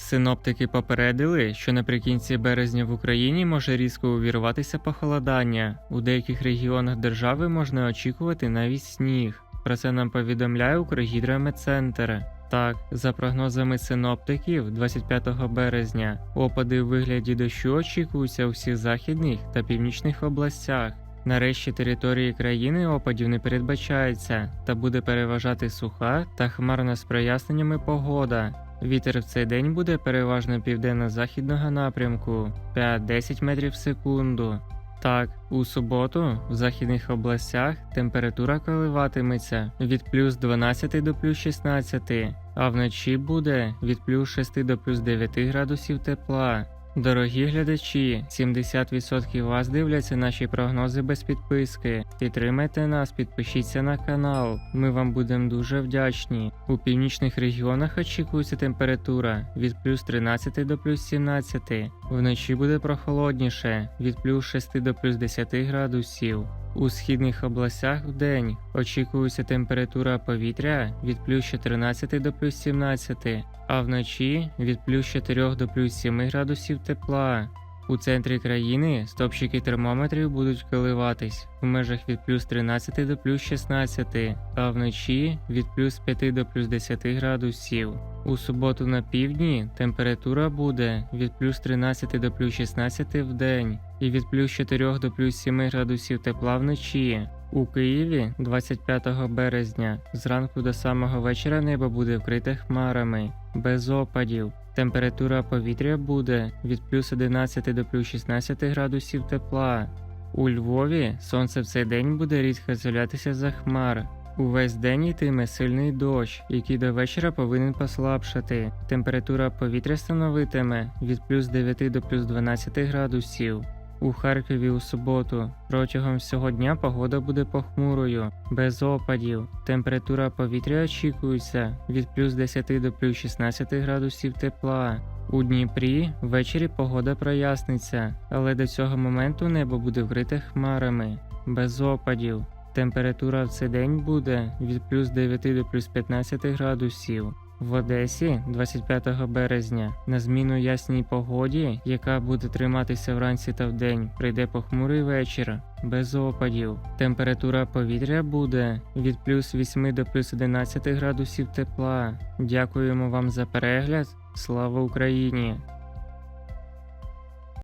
Синоптики попередили, що наприкінці березня в Україні може різко увірватися похолодання. У деяких регіонах держави можна очікувати навіть сніг. Про це нам повідомляє Укргідрометцентр. Так, за прогнозами синоптиків, 25 березня опади у вигляді дощу очікуються у всіх західних та північних областях. Нарешті території країни опадів не передбачається та буде переважати суха та хмарна з проясненнями погода. Вітер в цей день буде переважно південно-західного напрямку 5-10 метрів в секунду. Так, у суботу в західних областях температура коливатиметься від плюс 12 до плюс 16, а вночі буде від плюс 6 до плюс 9 градусів тепла. Дорогі глядачі, 70% вас дивляться наші прогнози без підписки. Підтримайте нас, підпишіться на канал. Ми вам будемо дуже вдячні. У північних регіонах очікується температура від плюс 13 до плюс 17. Вночі буде прохолодніше від плюс 6 до плюс 10 градусів. У східних областях в день очікується температура повітря від плюс 14 до плюс 17, а вночі від плюс 4 до плюс 7 градусів тепла. У центрі країни стопчики термометрів будуть коливатись в межах від плюс 13 до плюс 16, а вночі від плюс 5 до плюс 10 градусів. У суботу на півдні температура буде від плюс 13 до плюс 16 в день і від плюс 4 до плюс 7 градусів тепла вночі. У Києві 25 березня зранку до самого вечора небо буде вкрите хмарами, без опадів. Температура повітря буде від плюс 11 до плюс 16 градусів тепла. У Львові сонце в цей день буде рідко з'являтися за хмар. Увесь день йтиме сильний дощ, який до вечора повинен послабшати. Температура повітря становитиме від плюс 9 до плюс 12 градусів. У Харкові у суботу протягом всього дня погода буде похмурою, без опадів. Температура повітря очікується від плюс 10 до плюс 16 градусів тепла. У Дніпрі ввечері погода проясниться, але до цього моменту небо буде вкрите хмарами, без опадів. Температура в цей день буде від плюс 9 до плюс 15 градусів. В Одесі 25 березня на зміну ясній погоді, яка буде триматися вранці та вдень, прийде похмурий вечір без опадів. Температура повітря буде від плюс 8 до плюс 11 градусів тепла. Дякуємо вам за перегляд. Слава Україні!